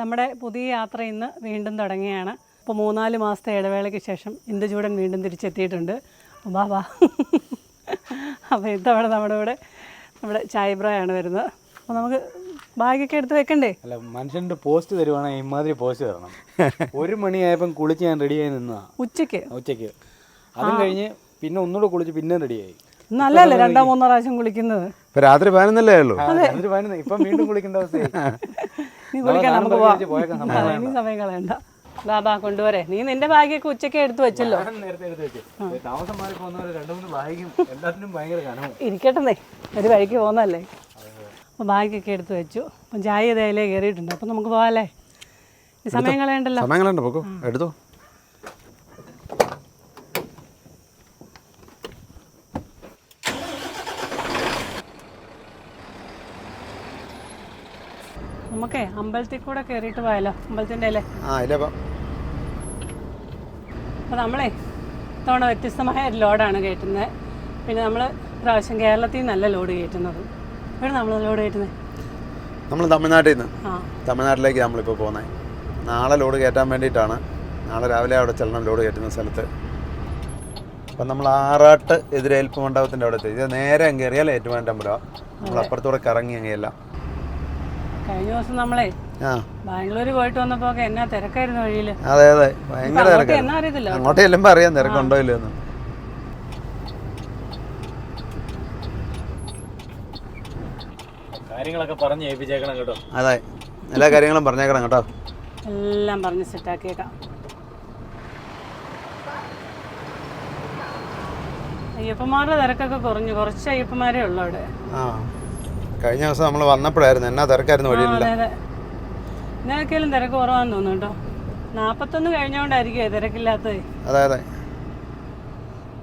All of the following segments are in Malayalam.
നമ്മുടെ പുതിയ യാത്ര ഇന്ന് വീണ്ടും തുടങ്ങിയാണ് ഇപ്പോൾ മൂന്നാൽ മാസത്തെ ഇടവേളയ്ക്ക് ശേഷം ഇന്ദുചൂടൻ വീണ്ടും തിരിച്ചെത്തിയിട്ടുണ്ട്. വാ അപ്പോൾ ഇത്തവണ നമ്മുടെ കൂടെ നമ്മുടെ ചായബ്രയാണ് വരുന്നത്. അപ്പോൾ നമുക്ക് ബാഗൊക്കെ എടുത്ത് വെക്കണ്ടേ? അല്ല മനുഷ്യന്റെ പോസ്റ്റ് തരുവാണെങ്കിൽ ഇമാതിരി പോസ്റ്റ് തരണം. ഒരു മണിയായപ്പം കുളിച്ച് ഞാൻ റെഡിയായി നിന്നതാ. ഉച്ചയ്ക്ക്? ഉച്ചയ്ക്ക്. അതും കഴിഞ്ഞ് പിന്നെ ഒന്നുകൂടെ കുളിച്ച് പിന്നെ റെഡിയായി നല്ലതല്ലേ രണ്ടോ മൂന്നോ പ്രാവശ്യം കുളിക്കുന്നത്? ഇപ്പൊ രാത്രി പതിനൊന്നല്ലേ ഉള്ളൂ. രാത്രി പതിനൊന്ന്. ഇപ്പം വീണ്ടും കുളിക്കേണ്ട അവസ്ഥയായി നീ കുളിക്കാൻ നമുക്ക് പോവാം. പോയേക്കാം അതെ, നീ സമയം കളയണ്ട. ബാബാ കൊണ്ടുവരെ. നീ നിന്റെ ബാഗൊക്കെ ഉച്ചയ്ക്ക് എടുത്തു വെച്ചല്ലോ. നേരത്തെ എടുത്ത് വെച്ചു. താമസം മാറി പോകുന്നവർ രണ്ട് മൂന്ന് ബാഗും എല്ലാത്തിനും ഭയങ്കര കനവും. ഇരിക്കട്ടെന്നേ. ഒരു വഴിക്ക് പോകുന്നതല്ലേ? അപ്പോൾ ബാഗൊക്കെ എടുത്തു വെച്ചു. അപ്പം ചായ ഇതേലേ കയറിയിട്ടുണ്ട്. അപ്പം നമുക്ക് പോകാമല്ലേ ഈ സമയം കളയണ്ടല്ലോ. സമയങ്ങളുണ്ട് പോക്കോ. എടുത്തോ. നമുക്കേ അമ്പലത്തിൽ കൂടെ കയറിയിട്ട് പോയാലോ? അമ്പലത്തിന്റെ അല്ലേ? അപ്പോൾ നമ്മളേ ഇത്തവണ വ്യത്യസ്തമായ ഒരു ലോഡാണ് കയറ്റുന്നത്. പിന്നെ നമ്മൾ പ്രാവശ്യം കേരളത്തിൽ നിന്നല്ല ലോഡ് കയറ്റുന്നത്. ഇവിടെ നമ്മൾ ലോഡ് കയറ്റുന്നത് നമ്മൾ തമിഴ്നാട്ടിൽ നിന്ന്. തമിഴ്നാട്ടിലേക്ക് നമ്മളിപ്പോൾ പോകുന്നത്. നാളെ ലോഡ് കയറ്റാൻ വേണ്ടിയിട്ടാണ്. നാളെ രാവിലെ അവിടെ ചെല്ലണം ലോഡ് കയറ്റുന്ന സ്ഥലത്ത്. അപ്പം നമ്മൾ ആറാട്ട് എതിരേൽപ്പ് മണ്ഡപത്തിന്റെ അവിടെ ഇത് നേരെ അങ്ങ് കയറിയാൽ ഏറ്റുമാനമ്പലമാണ് നമ്മൾ അപ്പുറത്തൂടെ കറങ്ങി അങ്ങെയല്ല കഴിഞ്ഞ ദിവസം നമ്മളെ ബാംഗ്ലൂർ പോയിട്ട് വന്നപ്പോൾ ഒക്കെ എന്നാ തിരക്കായിരുന്നു വഴിയിൽ? അതെ അതെ. ഭയങ്കര എന്നാ അറിയത്തില്ല. അങ്ങോട്ട് ചെല്ലുമ്പോൾ അറിയാം തിരക്കുണ്ടോ ഇല്ലെന്ന് കാര്യങ്ങളൊക്കെ പറഞ്ഞ് ഏൽപ്പിച്ചേക്കണം കേട്ടോ. അതെ. എല്ലാ കാര്യങ്ങളും പറഞ്ഞേക്കണം കേട്ടോ. എല്ലാം പറഞ്ഞ് സെറ്റാക്കിയേക്കാം. അയ്യപ്പന്മാരുടെ തിരക്കൊക്കെ കുറഞ്ഞു. കുറച്ച് അയ്യപ്പന്മാരേ ഉള്ളൂ അവിടെ. ആ. കഴിഞ്ഞ ദിവസം നമ്മൾ വന്നപ്പോഴായിരുന്നു. എന്നാ തിരക്കായിരുന്നു വഴിയില്ല അതെ തിരക്ക് കുറവാന്ന് തോന്നുന്നു കേട്ടോ. നാപ്പത്തൊന്ന് കഴിഞ്ഞോണ്ടായിരിക്കും തിരക്കില്ലാത്തത്. അതെ അതെ.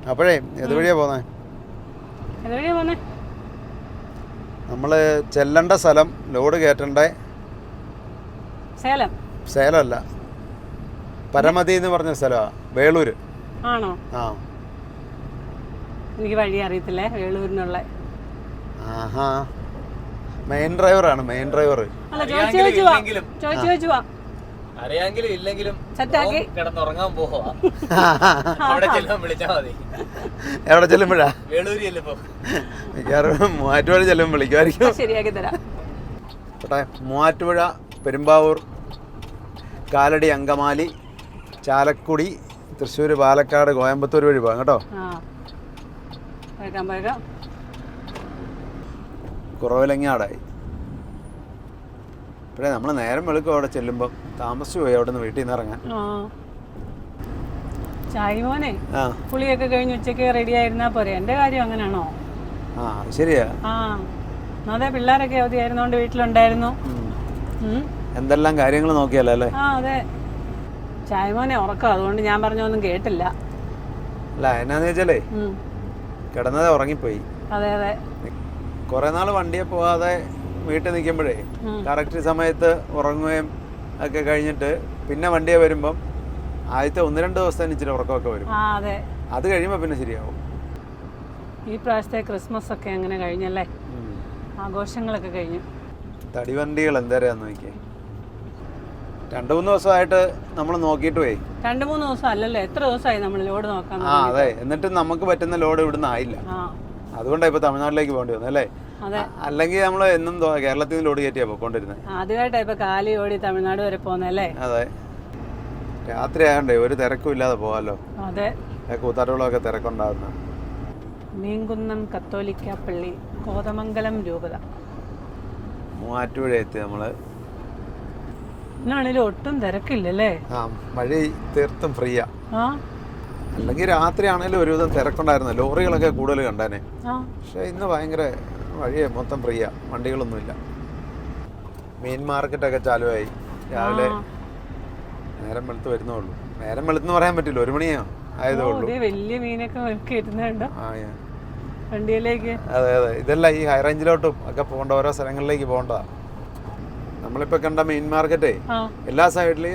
അപ്പോഴേ ഏതുവഴിയാ പോകുന്നത് എതുവഴിയാ പോന്നെ? നമ്മൾ ചെല്ലേണ്ട സ്ഥലം ലോഡ് കയറ്റേണ്ട? സേലം. സേലമല്ല. പരമതി എന്ന് പറഞ്ഞ സ്ഥലമാണ് വേളൂര്. ആണോ? ആ. എനിക്ക് വഴി അറിയത്തില്ലേ വേളൂരിനുള്ള. ആഹാ. മെയിൻ ഡ്രൈവറാണ് മെയിൻ ഡ്രൈവർ അറിയാമെങ്കിലും ഇല്ലെങ്കിലും. സെറ്റാക്കി. കിടന്നുറങ്ങാൻ പോവാ. അവിടെ ചെല്ലാൻ വിളിച്ചാൽ മതി. എവിടെ ചെല്ലുമ്പോഴാ? മിക്കവാറും മൂവാറ്റുപുഴ ചെല്ലുമ്പോൾ വിളിക്കുമായിരിക്കും. ശരിയാക്കി തരാം. കേട്ടെ മൂവാറ്റുപുഴ പെരുമ്പാവൂർ കാലടി അങ്കമാലി ചാലക്കുടി തൃശ്ശൂർ പാലക്കാട് കോയമ്പത്തൂർ വഴി പോകാം കേട്ടോ? കുറവിലങ്ങാടായി. ഇപ്പോഴേ നമ്മൾ നേരം വെളുക്കും അവിടെ ചെല്ലുമ്പോൾ താമസിച്ചു പോയി അവിടെ നിന്ന് വീട്ടിൽ നിന്ന് ഇറങ്ങാൻ. ആ. ചായ ആ. പുളിയൊക്കെ കഴിഞ്ഞ് ഉച്ചയ്ക്ക് റെഡി ആയിരുന്നാ പോരെ? എന്റെ കാര്യം അങ്ങനെയാണോ? ആ ശരിയാ. ആ. അതെ പിള്ളേരൊക്കെ അവധിയായിരുന്നോണ്ട് വീട്ടിലുണ്ടായിരുന്നു. ഉം. ഉം. എന്തെല്ലാം കാര്യങ്ങൾ നോക്കിയല്ലോ അല്ലേ? ആ അതെ. ചായ മോനെ ഉറക്കം. അതുകൊണ്ട് ഞാൻ പറഞ്ഞൊന്നും കേട്ടില്ല. അല്ല എന്നാന്ന് വെച്ചാലേ. കിടന്നതേ ഉറങ്ങിപ്പോയി. അതെ അതെ. കുറേ നാൾ വണ്ടിയെ പോവാതെ വീട്ടിൽ നിൽക്കുമ്പോഴേ. കറക്റ്റ് സമയത്ത് ഉറങ്ങുകയും ഒക്കെ കഴിഞ്ഞിട്ട് പിന്നെ വണ്ടിയെ വരുമ്പം ആദ്യത്തെ ഒന്ന് രണ്ട് ദിവസത്തിന് ഇച്ചിരി ഉറക്കമൊക്കെ വരും. അതെ. കഴിയുമ്പോൾ പിന്നെ ശരിയാവും. ഈ പ്രാവശ്യത്തെ ക്രിസ്മസ് ഒക്കെ അങ്ങനെ കഴിഞ്ഞല്ലേ. ആഘോഷങ്ങളൊക്കെ കഴിഞ്ഞു. തടിവണ്ടികൾ എന്തേരാന്ന് നോക്കിയേ. രണ്ടു മൂന്ന് ദിവസമായിട്ട് നമ്മൾ നോക്കിയിട്ട് പോയി. രണ്ടു മൂന്ന് ദിവസം അല്ലല്ലോ? എത്ര ദിവസമായി നമ്മൾ ലോഡ് നോക്കാൻ ആ അതെ. എന്നിട്ട് നമുക്ക് പറ്റുന്ന ലോഡ് ഇവിടുന്ന് ആയില്ല. അതുകൊണ്ടാണ് ഇപ്പൊ തമിഴ്നാട്ടിലേക്ക് പോകേണ്ടി വന്നത് അല്ലേ? അല്ലെങ്കിൽ നമ്മൾ എന്നും കേരളത്തിൽ നിന്ന് ലോഡ് കയറ്റിയാ പോയിക്കൊണ്ടിരുന്നത് ആദ്യമായിട്ടാ ഇപ്പൊ കാലി ഓടി തമിഴ്നാട് വരെ പോകുന്നല്ലേ അതെ. രാത്രി ആയതുകൊണ്ടേ ഒരു തിരക്കും ഇല്ലാതെ പോകാമല്ലോ അതെ. കൂത്താട്ടുകളൊക്കെ തിരക്കുണ്ടാകുന്ന മീൻകുന്നം കത്തോലിക്ക പള്ളി കോതമംഗലം രൂപത. മൂവാറ്റുപുഴ എത്തി നമ്മൾ. ഇന്നാണെങ്കിലും ഒട്ടും തിരക്കില്ലല്ലേ? ആ വഴി തീർത്തും ഫ്രീയാ. ആ. അല്ലെങ്കിൽ രാത്രിയാണെങ്കിലും ഒരുവിധം തിരക്കുണ്ടായിരുന്നു. ലോറികളൊക്കെ കൂടുതൽ കണ്ടേനെ. പക്ഷെ ഇന്ന് ഭയങ്കര വഴിയെ മൊത്തം ഫ്രീയാ. വണ്ടികളൊന്നുമില്ല. മീൻ മാർക്കറ്റൊക്കെ ചാലുവായി. രാവിലെ നേരം വെളുത്ത് വരുന്നേ ഉള്ളൂ നേരം വെളുത്തെന്ന് പറയാൻ പറ്റില്ല. ഒരു മണിയോ ആയതേ ഉള്ളൂ വലിയ മീനൊക്കെ. വണ്ടിയിലേക്ക്. അതെ അതെ. ഇതെല്ലാം ഈ ഹൈ റേഞ്ചിലോട്ടും ഒക്കെ പോകേണ്ട ഓരോ സ്ഥലങ്ങളിലേക്ക് പോകേണ്ടതാ. നമ്മളിപ്പോൾ കണ്ട മെയിൻ മാർക്കറ്റേ എല്ലാ സൈഡിലും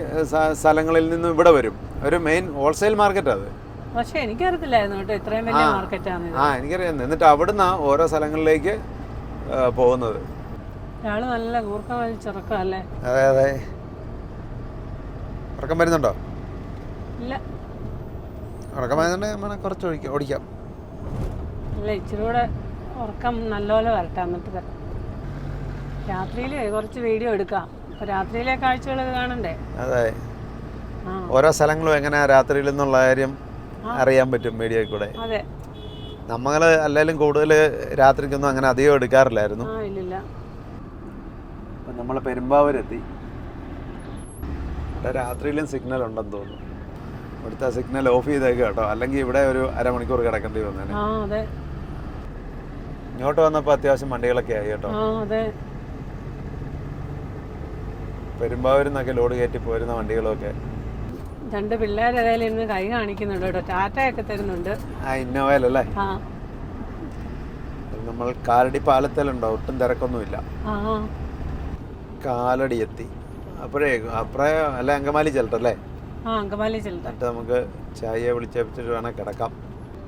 സ്ഥലങ്ങളിൽ നിന്നും ഇവിടെ വരും. ഒരു മെയിൻ ഹോൾസെയിൽ മാർക്കറ്റാ അത്. പക്ഷെ എനിക്കറിയത്തില്ലായിരുന്നു കേട്ടോ. ഇത്രയും വലിയ മാർക്കറ്റാണ് ആ എനിക്കറിയാം. എന്നിട്ട് അവിടുന്ന് ഓരോ സ്ഥലങ്ങളിലേക്ക് പോകുന്നത്. ഇയാൾ നല്ല കൂർക്കം വലിച്ചിറക്കം അല്ലേ അതെ അതെ. ഉറക്കം വരുന്നുണ്ടോ? ഇല്ല. ഉറക്കം വരുന്നുണ്ടെങ്കിൽ കുറച്ച് ഒഴിക്കാം ഓടിക്കാം. ഇല്ല ഇച്ചിരി കൂടെ ഉറക്കം നല്ലപോലെ വരട്ടെ എന്നിട്ട്. രാത്രിയിൽ കുറച്ച് വീഡിയോ എടുക്കാം. അപ്പൊ രാത്രിയിലെ കാഴ്ചകളൊക്കെ കാണണ്ടേ? അതെ. ഓരോ സ്ഥലങ്ങളും എങ്ങനെയാ രാത്രിയിൽ എന്നുള്ള കാര്യം അറിയാൻ പറ്റും മീഡിയയിൽ കൂടെ. അതെ. നമ്മൾ അല്ലെങ്കിലും കൂടുതൽ രാത്രിക്കൊന്നും അങ്ങനെ അധികം എടുക്കാറില്ലായിരുന്നു. നമ്മൾ പെരുമ്പാവൂരെത്തി. ഇവിടെ രാത്രിയിലും സിഗ്നൽ ഉണ്ടെന്ന് തോന്നുന്നു. ഇവിടുത്തെ സിഗ്നൽ ഓഫ് ചെയ്തേക്ക് കേട്ടോ. അല്ലെങ്കിൽ ഇവിടെ ഒരു അരമണിക്കൂർ കിടക്കേണ്ടി വന്നേനെ. അതെ. ഇങ്ങോട്ട് വന്നപ്പോൾ അത്യാവശ്യം വണ്ടികളൊക്കെ ആയി കേട്ടോ. പെരുമ്പാവൂരിൽ നിന്നൊക്കെ ലോഡ് കയറ്റി പോരുന്ന വണ്ടികളൊക്കെ. രണ്ട് പിള്ളേരേതായാലും ഇന്ന് കൈ കാണിക്കുന്നുണ്ട് കേട്ടോ. ടാറ്റയൊക്കെ തരുന്നുണ്ട്. ആ ഇന്നോവയിലല്ലേ? ആ. നമ്മൾ കാലടി പാലത്തിലുണ്ടോ? ഒട്ടും തിരക്കൊന്നുമില്ല. ആ. കാലടി എത്തി. അപ്പോഴേ അപ്പറേ അല്ല അങ്കമാലി ചെല്ലട്ടല്ലേ? ആ അങ്കമാലി എന്നിട്ട് നമുക്ക് ചായ വിളിച്ചേപ്പിച്ചിട്ട് വേണേൽ കിടക്കാം.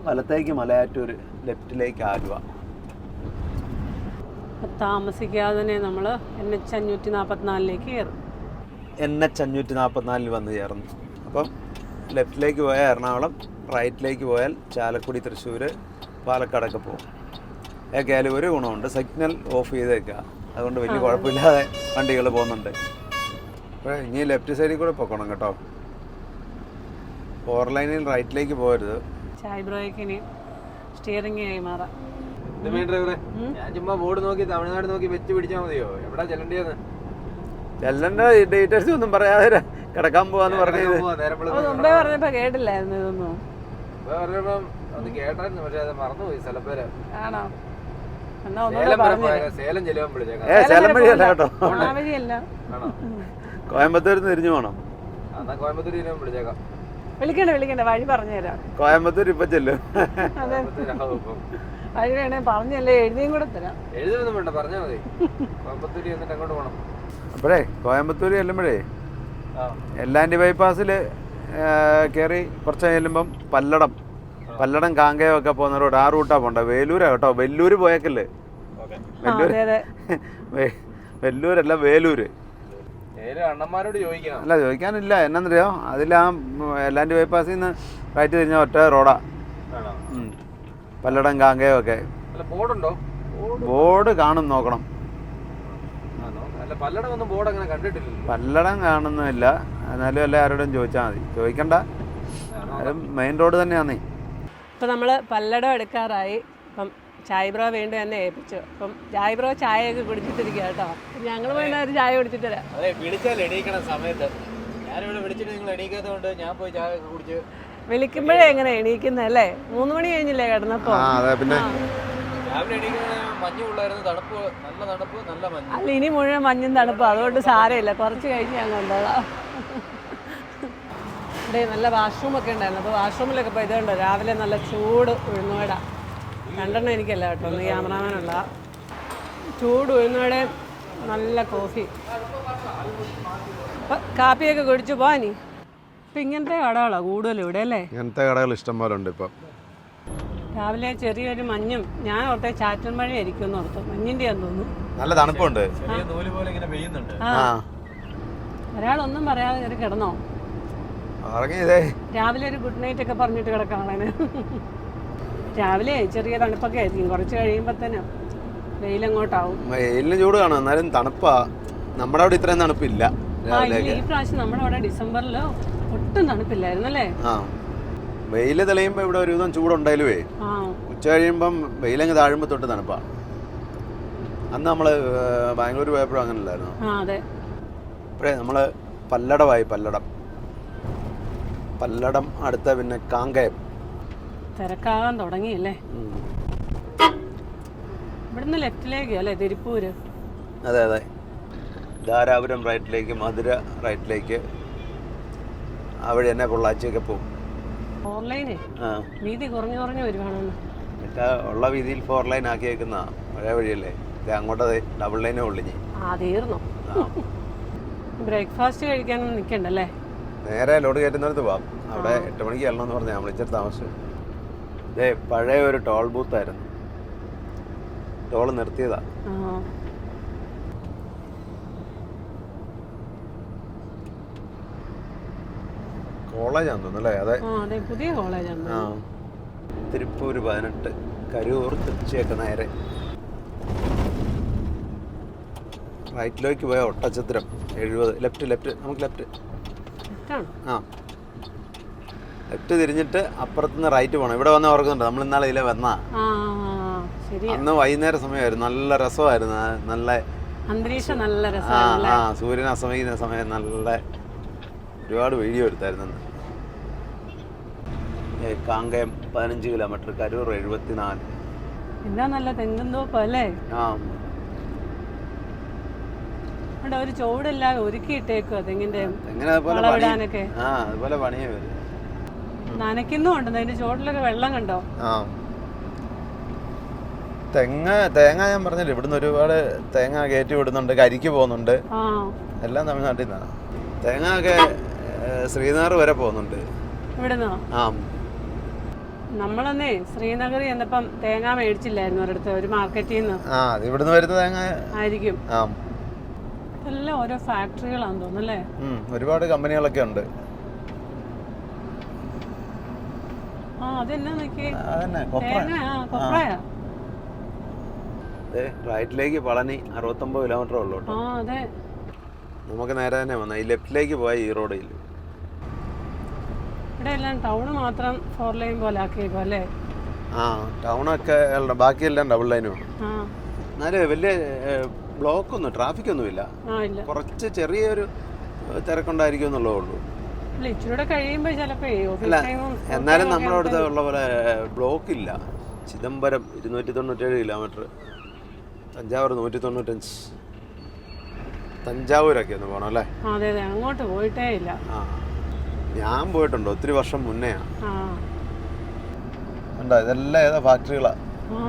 വലത്തേക്ക് മലയാറ്റൂർ ലെഫ്റ്റിലേക്ക് ആലുവ. താമസിക്കാതെ തന്നെ നമ്മൾ എൻ എച്ച് അഞ്ഞൂറ്റി നാൽപ്പത്തിനാലിലേക്ക് കയറും. എൻ എച്ച് അഞ്ഞൂറ്റി നാൽപ്പത്തിനാലിൽ വന്ന് ചേർന്നു. അപ്പം ലെഫ്റ്റിലേക്ക് പോയാൽ എറണാകുളം റൈറ്റിലേക്ക് പോയാൽ ചാലക്കുടി തൃശ്ശൂർ പാലക്കാടൊക്കെ പോകും. ഏക്കായാലും ഒരു ഗുണമുണ്ട്. സിഗ്നൽ ഓഫ് ചെയ്തേക്കുക. അതുകൊണ്ട് വലിയ കുഴപ്പമില്ലാതെ വണ്ടികൾ പോകുന്നുണ്ട്. അപ്പോൾ ഇനി ലെഫ്റ്റ് സൈഡിൽ കൂടെ പൊക്കണം കേട്ടോ. ഫോർ ലൈനിൽ റൈറ്റിലേക്ക് പോകരുത്. സ്റ്റിയറിംഗ് കൈമാറാം ഡ്രൈവറെ ഞാൻ ചുമ്മാ ബോർഡ് നോക്കി തമിഴ്നാട് നോക്കി വെച്ച് പിടിച്ചാൽ മതിയോ? എവിടെ ചെല്ലണ്ടിയെന്ന് ചെല്ലണ്ട ഡീറ്റെയിൽസ് ഒന്നും പറയാതെ കിടക്കാൻ പോവാന്ന് പറഞ്ഞത് മുമ്പേ പറഞ്ഞപ്പോ കേട്ടില്ലായിരുന്നു ഇതൊന്നും. കേട്ടായിരുന്നു പക്ഷെ അത് മറന്നുപോയി സ്ഥലപ്പേര്. ആണോ? സേലം ചെല്ലുവാൻ വിളിച്ചേക്കാം. ഏ സേലം വഴിയല്ല കേട്ടോ. നിന്ന് തിരിഞ്ഞു പോണം. എന്നാ കോയമ്പത്തൂർ വിളിച്ചേക്കാം. വിളിക്കണ്ട വിളിക്കണ്ട. വഴി പറഞ്ഞുതരാം. കോയമ്പത്തൂർ ഇപ്പൊ ചെല്ലും. വഴി വേണേ പറഞ്ഞല്ലേ എഴുതിയും കൂടെ തരാം. എഴുതൊന്നും വേണ്ട പറഞ്ഞാൽ മതി. കോയമ്പത്തൂർ എന്നിട്ട് അങ്ങോട്ട് പോകണം അപ്പോഴേ കോയമ്പത്തൂർ ചെല്ലുമ്പോഴേ ആ എല്ലാന്റി ബൈപ്പാസിൽ കയറി കുറച്ച് ചെല്ലുമ്പം പല്ലടം. പല്ലടം കാങ്കയൊക്കെ പോകുന്ന റോഡ് ആ റൂട്ടാ പോണ്ട? വേലൂരാ കേട്ടോ. വെല്ലൂര് പോയേക്കല്ലേ? ഓക്കെ. അതെ അതെ. വേ- വെല്ലൂരല്ല വേലൂര്. അല്ല ചോദിക്കാനില്ല. എന്നറിയോ അതിൽ ആ എല്ലാന്റി ബൈപ്പാസിൽ നിന്ന് റൈറ്റ് തിരിഞ്ഞ ഒറ്റ റോഡാ. പല്ലടം കാങ്കയൊക്കെ ബോർഡ് ബോർഡ് കാണും നോക്കണം. പല്ലടം ഒന്നും ബോർഡ് അങ്ങനെ കണ്ടിട്ടില്ലല്ലോ. പല്ലടം കാണുന്നില്ല എന്നാലും അല്ല ആരോടും ചോദിച്ചാൽ മതി. ചോദിക്കണ്ട. മെയിൻ റോഡ് തന്നെയാന്നേ. ഇപ്പം നമ്മൾ പല്ലടം എടുക്കാറായി. ഇപ്പം ചായ് ബ്രോ വീണ്ടും എന്നെ ഏൽപ്പിച്ചു. അപ്പം ചായ് ബ്രോ ചായയൊക്കെ കുടിച്ചിട്ടിരിക്കുക കേട്ടോ. ഞങ്ങൾ വേണ്ട ഒരു ചായ കുടിച്ചിട്ട് തരാം അതെ വിളിച്ചാൽ എണീക്കണ സമയത്ത്. ഞാനിവിടെ വിളിച്ചിട്ട് നിങ്ങൾ എണീക്കാത്തതുകൊണ്ട് ഞാൻ പോയി ചായ കുടിച്ച് വിളിക്കുമ്പോഴേ എങ്ങനെ എണീക്കുന്നല്ലേ മൂന്ന് മണി കഴിഞ്ഞില്ലേ കിടന്നപ്പോ? ആ അതെ പിന്നെ അല്ല ഇനി മുഴുവൻ മഞ്ഞും തണുപ്പും. അതുകൊണ്ട് സാരമില്ല. കുറച്ച് കഴിഞ്ഞ് ഞാൻ കൊണ്ടോളാം ഇവിടെ നല്ല വാഷ്റൂം ഒക്കെ ഉണ്ടായിരുന്നു. അപ്പോൾ വാഷ്റൂമിലൊക്കെ പോയി ഇതുണ്ട് രാവിലെ നല്ല ചൂട് ഉഴുന്നുവട. രണ്ടെണ്ണം എനിക്കല്ല കേട്ടോ. ഒന്ന് ക്യാമറാമാനുള്ള. ചൂട് ഉഴുന്നുവട നല്ല കോഫി. അപ്പൊ കാപ്പിയൊക്കെ കുടിച്ചു പോവാനി ഇപ്പം ഇങ്ങനത്തെ കടകളാണ് കൂടുതലും ഇവിടെ അല്ലേ? ഇങ്ങനത്തെ കടകൾ ഇഷ്ടം പോലെ ഉണ്ട് ഇപ്പം. രാവിലെ ചെറിയൊരു മഞ്ഞും ഞാൻ ഓർത്തെ ചാറ്റൽ മഴയായിരിക്കും ആയിരിക്കും ഓർത്തു. മഞ്ഞിന്റെ തോന്നുന്നു. നല്ല തണുപ്പുണ്ട്. ഒരാളൊന്നും പറയാതെ കയറി കിടന്നോ? രാവിലെ ഒരു ഗുഡ് നൈറ്റ് ഒക്കെ പറഞ്ഞിട്ട് കിടക്കാണ് രാവിലെ ചെറിയ തണുപ്പൊക്കെ ആയിരിക്കും. കുറച്ച് കഴിയുമ്പോ തന്നെ വെയിലങ്ങോട്ടാവും. വെയിലിന് ചൂട് കാണും. എന്നാലും തണുപ്പാ. നമ്മുടെ അവിടെ ഇത്രയും തണുപ്പില്ല ഈ പ്രാവശ്യം നമ്മുടെ അവിടെ ഡിസംബറിൽ ഒട്ടും തണുപ്പില്ലായിരുന്നു അല്ലേ? ആ. വെയിൽ തെളിയുമ്പോൾ ഇവിടെ ഒരുവിധം ചൂടുണ്ടായാലുവേ ആ. ഉച്ച കഴിയുമ്പം വെയിലങ്ങ് താഴുമ്പോൾ തൊട്ട് തണുപ്പാ. അന്ന് നമ്മൾ ബാംഗ്ലൂർ പോയപ്പോഴും അങ്ങനെ അല്ലായിരുന്നു ആ അതെ. ഇപ്പോഴേ നമ്മൾ പല്ലടമായി പല്ലടം. പല്ലടം അടുത്ത പിന്നെ കാങ്കയം. തിരക്കാകാൻ തുടങ്ങിയല്ലേ. ഇവിടുന്ന് ലെഫ്റ്റിലേക്ക് അല്ലേ തിരുപ്പൂര്? അതെ അതെ. ധാരാപുരം റൈറ്റിലേക്ക് മധുര റൈറ്റിലേക്ക്. അവിടെ എന്നെ തന്നെ പൊള്ളാച്ചിയൊക്കെ പോകും ഓൺലൈനേ വീതി കുറഞ്ഞു കുറഞ്ഞു വരുവാണെന്ന്. ഉള്ള വീതിയിൽ ഫോർ ലൈൻ ആക്കിയേക്കുന്ന. പഴയ വഴിയല്ലേ. അങ്ങോട്ട് ഡബിൾ ലൈനേ ഉള്ളിഞ്ഞ് ആ തീർന്നു. ബ്രേക്ക്ഫാസ്റ്റ് കഴിക്കാനൊന്നും നിൽക്കണ്ടല്ലേ നേരെ ലോഡ് കയറ്റുന്നിടത്ത് പോവാം അവിടെ എട്ട് മണിക്ക് ചെല്ലണമെന്ന് പറഞ്ഞു നമ്മൾ ഇച്ചിരി താമസിച്ചു. ഇതേ പഴയ ഒരു ടോൾ ബൂത്തായിരുന്നു ടോൾ നിർത്തിയതാ. കോളേജാന്ന് തോന്നുന്നു അല്ലേ? അതെ. അതെ പുതിയ കോളേജാണ് ആ. തിരുപ്പൂര് പതിനെട്ട് കരൂർ തൃച്ചിയൊക്കെ നേരെ. റൈറ്റിലേക്ക് പോയ ഒട്ടചിത്രം എഴുപത്. Left left. നമുക്ക് ലെഫ്റ്റ്. ആ. ലെഫ്റ്റ് തിരിഞ്ഞിട്ട് അപ്പുറത്തുനിന്ന് റൈറ്റ് പോകണം ഇവിടെ വന്ന ഓർക്കുന്നുണ്ട്? നമ്മൾ ഇന്നാളെ ഇതിലെ വന്നാ? അന്ന് വൈകുന്നേരം സമയമായിരുന്നു. നല്ല രസമായിരുന്നു. നല്ല അന്തരീക്ഷം നല്ല രസമാണ് ആ സൂര്യൻ അസമയിക്കുന്ന സമയം നല്ല ഒരുപാട് വീഡിയോ എടുത്തായിരുന്നു കാങ്കയം പതിനഞ്ച് കിലോമീറ്റർ കരൂർ എഴുപത്തിനാല്. എല്ലാം നല്ല തെങ്ങും പോലെ. ആ. അവിടെ ഒരു ചോടെല്ലാം ഒരുക്കിയിട്ടേക്കോ തെങ്ങിന്റെ എങ്ങനെ അതുപോലെ പണി വളവിടാനൊക്കെ. ആ അതുപോലെ പണിയേ വരും. നനയ്ക്കുന്നുണ്ട് അതിന്റെ ചുവട്ടിലൊക്കെ വെള്ളം കണ്ടോ? ആ. തെങ്ങ തേങ്ങ ഞാൻ പറഞ്ഞില്ല ഇവിടുന്ന് ഒരുപാട് തേങ്ങ കയറ്റി വിടുന്നുണ്ട് കരിക്ക് പോകുന്നുണ്ട്. ആ. എല്ലാം തമിഴ്നാട്ടിൽ നിന്നാണ് തേങ്ങ ഒക്കെ ഏ, ശ്രീനഗർ വരെ പോകുന്നുണ്ട്. ഇവിടുന്നോ? ആ. നമ്മളന്നേ ശ്രീനഗറിൽ എന്നപ്പം തേങ്ങ മേടിച്ചില്ലായിരുന്നു ഒരിടത്ത് ഒരു മാർക്കറ്റിൽ നിന്ന് ആ ഇവിടുന്ന് വരുന്ന തേങ്ങ ആയിരിക്കും. ആ. ഓരോ ഫാക്ടറികളാന്ന് തോന്നുന്നല്ലേ? ഒരുപാട് കമ്പനികളൊക്കെ ഉണ്ട്. ആ അതെന്നാ നോക്കി അതന്നെ കൊപ്ര. തേങ്ങ ആ കൊപ്രയാ. റൈറ്റിലേക്ക് പളനി അറുപത്തൊമ്പത് കിലോമീറ്റർ ഉള്ളൂ ആ അതെ. നമുക്ക് നേരെ തന്നെ വന്ന. ഈ ലെഫ്റ്റിലേക്ക് പോയ ഈ റോഡിൽ ഇവിടെ എല്ലാം ടൗൺ മാത്രം ഫോർ ലൈൻ പോലെ ആക്കിയേക്കും അല്ലേ? ആ ടൗണൊക്കെ ബാക്കിയെല്ലാം ഡബിൾ ലൈനും എന്നാലും വലിയ ബ്ലോക്ക് ഒന്നും ട്രാഫിക് ഒന്നുമില്ല ആ ഇല്ല. കുറച്ച് ചെറിയൊരു തിരക്കുണ്ടായിരിക്കും എന്നുള്ളതേ ഉള്ളൂ. എന്നാലും നമ്മുടെ അടുത്ത് ഉള്ള പോലെ ബ്ലോക്ക് ഇല്ല. ചിദംബരം ഇരുന്നൂറ്റി തൊണ്ണൂറ്റേഴ് കിലോമീറ്റർ തഞ്ചാവൂർ നൂറ്റി തൊണ്ണൂറ്റഞ്ച് തഞ്ചാവൂരൊക്കെ ഒന്ന് പോകണം അല്ലേ? അങ്ങോട്ട് പോയിട്ടേ ഇല്ല. ആ. ഞാൻ പോയിട്ടുണ്ട്. ഒത്തിരി വർഷം മുന്നെയാണ് ആ. ഉണ്ടോ ഇതെല്ലാം ഏതാ? ഫാക്ടറികളാ. ആ.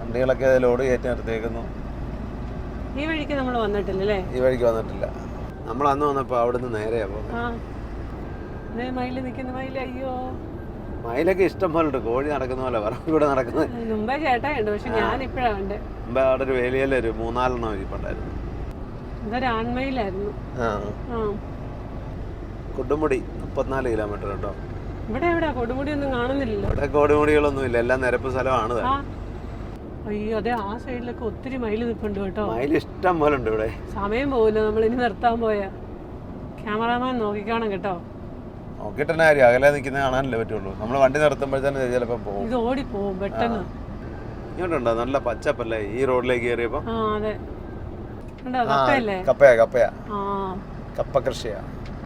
വണ്ടികളൊക്കെ ലോഡ് കയറ്റി നിർത്തിയേക്കുന്നു. ഈ വഴിക്ക് നമ്മൾ വന്നിട്ടില്ലല്ലേ? ഈ വഴിക്ക് വന്നിട്ടില്ല. നമ്മൾ അന്ന് വന്നപ്പോൾ അവിടുന്ന് നേരെയാ പോകുന്നത് മയിൽ നിൽക്കുന്ന മയിൽ അയ്യോ. മയിലൊക്കെ ഇഷ്ടം പോലെ ഉണ്ട്. കോഴി നടക്കുന്ന പോലെ പറമ്പ് കൂടെ നടക്കുന്നത് മുമ്പേ ചേട്ടായുണ്ട് പക്ഷെ ഞാൻ ഇപ്പഴാ കണ്ട്. മുമ്പേ അവിടെ ഒരു വേലിയല്ലേ ഒരു മൂന്നാലെണ്ണം ഇരിപ്പുണ്ടായിരുന്നു. ഇതൊരു ആൺമയിലായിരുന്നു. ആ. കൊടുമുടി മുപ്പത്തിനാല് കിലോമീറ്റർ കേട്ടോ. ഇവിടെ എവിടെ? കൊടുമുടി ഒന്നും കാണുന്നില്ലല്ലോ. ഇവിടെ കൊടുമുടികളൊന്നും ഇല്ല എല്ലാം നിരപ്പ് സ്ഥലമാണ് അയ്യോ അതെ ആ സൈഡിലൊക്കെ ഒത്തിരി മയിൽ നിൽപ്പുണ്ട് കേട്ടോ. മയിൽ ഇഷ്ടം പോലെ ഉണ്ട് ഇവിടെ. സമയം പോവില്ല നമ്മൾ ഇനി നിർത്താൻ പോയ. ക്യാമറാമാൻ നോക്കിക്കാണം കേട്ടോ. നോക്കിയിട്ട് തന്നെ കാര്യം അകലെ നിൽക്കുന്നത് കാണാനല്ലേ പറ്റുള്ളൂ. നമ്മൾ വണ്ടി നിർത്തുമ്പോഴത്തേന് ചിലപ്പോൾ പോകും. ഇത് ഓടിപ്പോവും പെട്ടെന്ന്. ഇങ്ങോട്ടുണ്ടോ? നല്ല പച്ചപ്പല്ലേ ഈ റോഡിലേക്ക് കയറിയപ്പോൾ ആ അതെ. കണ്ടോ കപ്പയല്ലേ? കപ്പയാ കപ്പയാ. ആ. കപ്പ കൃഷിയാ. ആ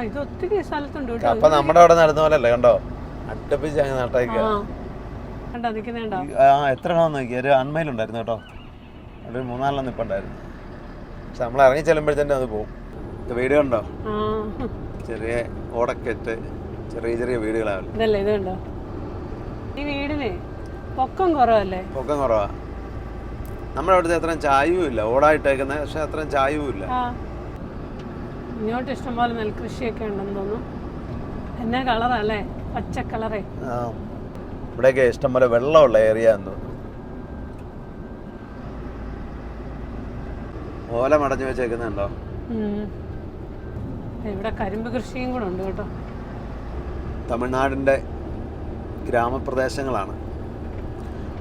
ഇത് ഒത്തിരി സ്ഥലത്തുണ്ട് കേട്ടോ. അപ്പൊ നമ്മുടെ അവിടെ നടന്ന പോലെ അല്ലേ കണ്ടോ? അടുപ്പിച്ച് അങ്ങ് നട്ടേക്കുക ആ. കണ്ടോ നിൽക്കുന്നുണ്ടോ ആ എത്ര എണ്ണം നോക്കി ഒരു അൺമയിലുണ്ടായിരുന്നു കേട്ടോ. അവിടെ ഒരു മൂന്നാലെണ്ണം നിൽപ്പുണ്ടായിരുന്നു പക്ഷെ നമ്മൾ ഇറങ്ങി ചെല്ലുമ്പോഴത്തേനും അത് പോകും വീട് കണ്ടോ? ചെറിയ ഓടക്കെട്ട് ചെറിയ ചെറിയ വീടുകളാണ്. ഇതല്ലേ ഇത് കണ്ടോ? ഈ വീടിനെ പൊക്കം കുറവല്ലേ? പൊക്കം കുറവാ. നമ്മുടെ അവിടുത്തെ അത്രയും ചായവും ഇല്ല ഓടായിട്ടേക്കുന്നത് പക്ഷെ അത്രയും ചായവും ഇല്ല ഇങ്ങോട്ട് ഇഷ്ടംപോലെ നെൽകൃഷിയൊക്കെ ഉണ്ടെന്ന് തോന്നുന്നു. എന്നാ കളറല്ലേ പച്ച കളറേ ഇവിടെയൊക്കെ ഇഷ്ടംപോലെ വെള്ളമുള്ള ഏരിയ എന്ന് ഓല മടഞ്ഞു വെച്ചേക്കുന്നുണ്ടോ. ഇവിടെ കരിമ്പ് കൃഷിയും കൂടെ ഉണ്ട് കേട്ടോ. തമിഴ്നാടിന്റെ ഗ്രാമപ്രദേശങ്ങളാണ്.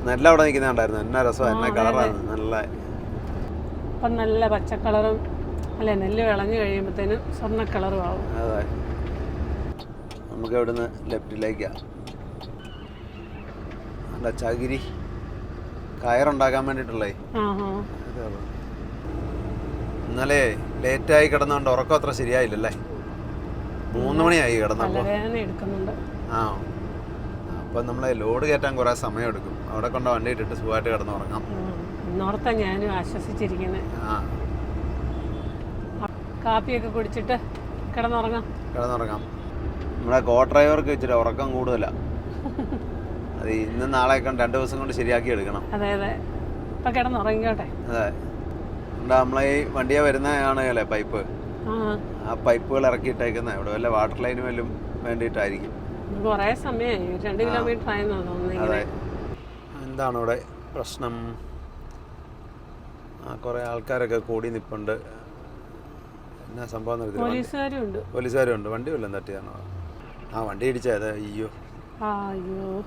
നല്ല അവിടെ നിൽക്കുന്നുണ്ടായിരുന്നു. എന്നാ രസം എന്നാ കളറാണ് നല്ല നല്ല പച്ച കളറും അല്ലെ നെല്ല് വിളഞ്ഞു കഴിയുമ്പോഴത്തേനും സ്വർണ കളറും ആവും. അതെ. നമുക്ക് അവിടെ ലെഫ്റ്റിലേക്കാണ് നല്ല ചകിരി. കയറുണ്ടാക്കാൻ വേണ്ടിയിട്ടുള്ളേ? ഇന്നലെ ലേറ്റായി കിടന്നുകൊണ്ട് ഉറക്കം അത്ര ശരിയായില്ലല്ലേ? മൂന്ന് മണിയായി കിടന്നപ്പോൾ ആ. അപ്പം നമ്മളെ ലോഡ് കയറ്റാൻ കുറേ സമയം എടുക്കും. അവിടെ കൊണ്ട് വണ്ടി ഇട്ടിട്ട് സുഖമായിട്ട് കിടന്നുറങ്ങാം ഞാനും ആശ്വസിച്ചിരിക്കുന്നത് ആ. കാപ്പിയൊക്കെ കുടിച്ചിട്ട് കിടന്നുറങ്ങാം. കിടന്നുറങ്ങാം. നമ്മുടെ കോ ഡ്രൈവർക്ക് ഇച്ചിരി ഉറക്കം കൂടുതലാണ് അത് ഇന്ന് നാളെ കണ്ട് രണ്ട് ദിവസം കൊണ്ട് ശരിയാക്കി എടുക്കണം. അതെ അതെ. ഇപ്പം കിടന്നുറങ്ങിക്കോട്ടെ. അതെ. നമ്മളെ ഈ വണ്ടിയെ വരുന്നതാണല്ലേ പൈപ്പ്? ആ. പൈപ്പുകൾ ഇറക്കിയിട്ടേക്കുന്നത് ഇവിടെ വല്ല വാട്ടർ ലൈന് വല്ലതും വേണ്ടിയിട്ടായിരിക്കും. കുറേ സമയമായി രണ്ട് കിലോമീറ്റർ ആയെന്നാ തോന്നുന്നത് അതെ. എന്താണ് ഇവിടെ പ്രശ്നം? ആ കുറേ ആൾക്കാരൊക്കെ കൂടി നിൽപ്പുണ്ട് എന്നാ സംഭവം. വണ്ടി- പോലീസുകാരും ഉണ്ട് വണ്ടി വല്ലതും തട്ടിയാണോ ആ വണ്ടി ഇടിച്ചത്. അയ്യോ. അയ്യോ.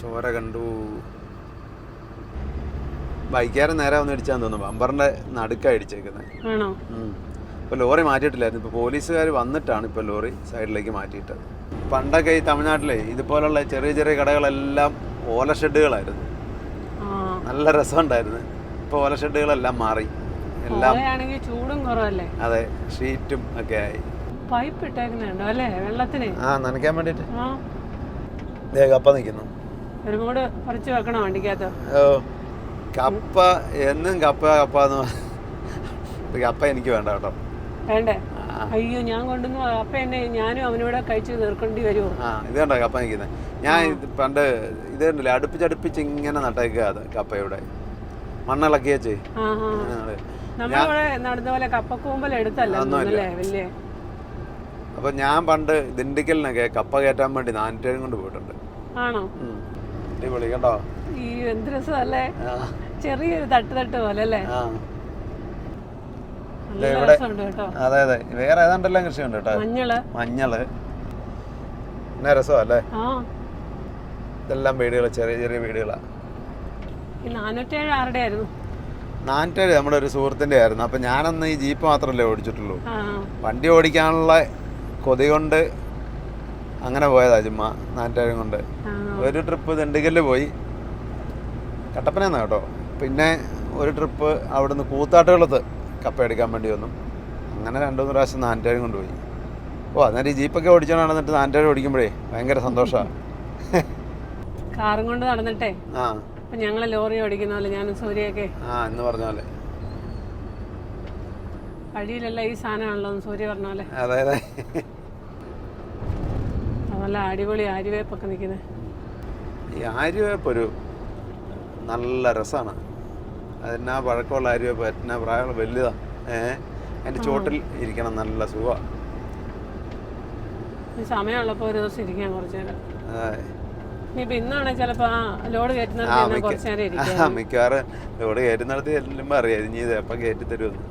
ചോര കണ്ടു. ബൈക്കാരൻ നേരെ വന്ന് ഇടിച്ചാന്ന് തോന്നുന്നു. ബമ്പറിന്റെ നടുക്കാ ഇടിച്ചേക്കുന്നത് ഇപ്പൊ ലോറി മാറ്റിയിട്ടില്ലായിരുന്നു. ഇപ്പൊ പോലീസുകാർ വന്നിട്ടാണ് ഇപ്പൊ ലോറി സൈഡിലേക്ക് മാറ്റിയിട്ടത്. പണ്ടൊക്കെ ഈ തമിഴ്നാട്ടിലെ ഇതുപോലുള്ള ചെറിയ ചെറിയ കടകളെല്ലാം ഓല ഷെഡുകളായിരുന്നു. നല്ല രസമുണ്ടായിരുന്നു. ഇപ്പൊ ഓല ഷെഡുകളെല്ലാം മാറി. എല്ലാം ചൂടും കുറവല്ലേ? അതെ ഷീറ്റും ഒക്കെ ആയി. പൈപ്പ് ഇട്ടേക്കുന്നുണ്ടോ അല്ലേ വെള്ളത്തിന്? ആ നനയ്ക്കാൻ വേണ്ടിട്ട് ദേ കപ്പ നിൽക്കുന്നു ഒരു കൂട് പറിച്ചു വെക്കണോ വണ്ടിക്കകത്ത്? ഓ കപ്പ എന്നും കപ്പ കപ്പ എന്ന് കപ്പ എനിക്ക് വേണ്ട കേട്ടോ. വേണ്ടേ? അയ്യോ ഞാൻ കൊണ്ടുവന്നു കപ്പ എന്നെ ഞാനും അവനോട് കഴിച്ചു തീർക്കേണ്ടി വരുമോ ആ ഇത് കണ്ടോ കപ്പ നിൽക്കുന്നത് ഞാൻ പണ്ട് ഇത് കണ്ടില്ലേ അടുപ്പിച്ചടുപ്പിച്ച് ഇങ്ങനെ നട്ടേക്കുക അത് കപ്പയുടെ. മണ്ണിളക്കി വെച്ച് ആ ആ. നമ്മളിവിടെ നടന്ന പോലെ കപ്പക്കൂമ്പൽ എടുത്തല്ലേ വലിയ അപ്പൊ ഞാൻ പണ്ട് ദിണ്ടിക്കലിനൊക്കെ കപ്പ കയറ്റാൻ വേണ്ടി നാനൂറ്റേഴും കൊണ്ട് പോയിട്ടുണ്ട്. ആണോ? ഉം. അടിപൊളി കേട്ടോ ഈ എന്ത് രസമല്ലേ? ചെറിയൊരു തട്ട് തട്ട് പോലെ അല്ലേ? അതെ അതെ. വേറെ ഏതാണ്ടെല്ലാം കൃഷിയുണ്ട് കേട്ടോ. മഞ്ഞൾ. മഞ്ഞൾ. എന്നാ രസമല്ലേ? ഇതെല്ലാം വീടുകൾ ചെറിയ ചെറിയ വീടുകളാ. നാനൂറ്റേഴ് ആരുടെ ആയിരുന്നു നാനൂറ്റേഴ് നമ്മുടെ ഒരു സുഹൃത്തിന്റെ ആയിരുന്നു. അപ്പം ഞാനന്ന് ഈ ജീപ്പ് മാത്രമല്ലേ ഓടിച്ചിട്ടുള്ളൂ. വണ്ടി ഓടിക്കാനുള്ള കൊതി കൊണ്ട് അങ്ങനെ പോയതാ ചുമ്മാ നാനൂറ്റേഴും കൊണ്ട്. ഒരു ട്രിപ്പ് ദിണ്ടിഗല്ല് പോയി. കട്ടപ്പനയെന്നാ കേട്ടോ. പിന്നെ ഒരു ട്രിപ്പ് അവിടുന്ന് കൂത്താട്ടുകളത്ത് കപ്പ എടുക്കാൻ വേണ്ടി വന്നു. അങ്ങനെ രണ്ടു മൂന്ന് പ്രാവശ്യം നാനൂറ്റേഴും കൊണ്ടുപോയി ഓ അന്നേരം ഈ ജീപ്പൊക്കെ ഓടിച്ചോണ്ട് നടന്നിട്ട് നാനൂറ്റേഴ് ഓടിക്കുമ്പോഴേ ഭയങ്കര സന്തോഷമാണ് കാറും കൊണ്ട് നടന്നിട്ടേ? ആ. അപ്പൊ ഞങ്ങൾ ലോറി ഓടിക്കുന്ന പോലെ ഞാനും സൂര്യയൊക്കെ ആ എന്ന് പറഞ്ഞ പോലെ. വഴിയിലെല്ലാം ഈ സാധനമാണല്ലോ സൂര്യ പറഞ്ഞ പോലെ. അതെ അതെ. നല്ല അടിപൊളി ആര്യവേപ്പൊക്കെ നിൽക്കുന്നത് ഈ ആര്യവേപ്പ് ഒരു നല്ല രസമാണ് അതിനാ പഴക്കമുള്ള ആര്യവേപ്പ് എന്നാ പ്രായമുള്ള വലുതാ. ഏ അതിന്റെ ചോട്ടിൽ ഇരിക്കണം നല്ല സുഖമാണ് സമയമുള്ളപ്പോൾ ഒരു ദിവസം ഇരിക്കാൻ കുറച്ച് നേരം. അതെ. ആ ലോഡ് കയറ്റി നടത്തി മിക്കവാറും കയറ്റുന്നിടത്ത് ചെല്ലുമ്പോൾ അറിയാം ഇനി ഇത് എപ്പം കയറ്റി തരുമെന്ന്.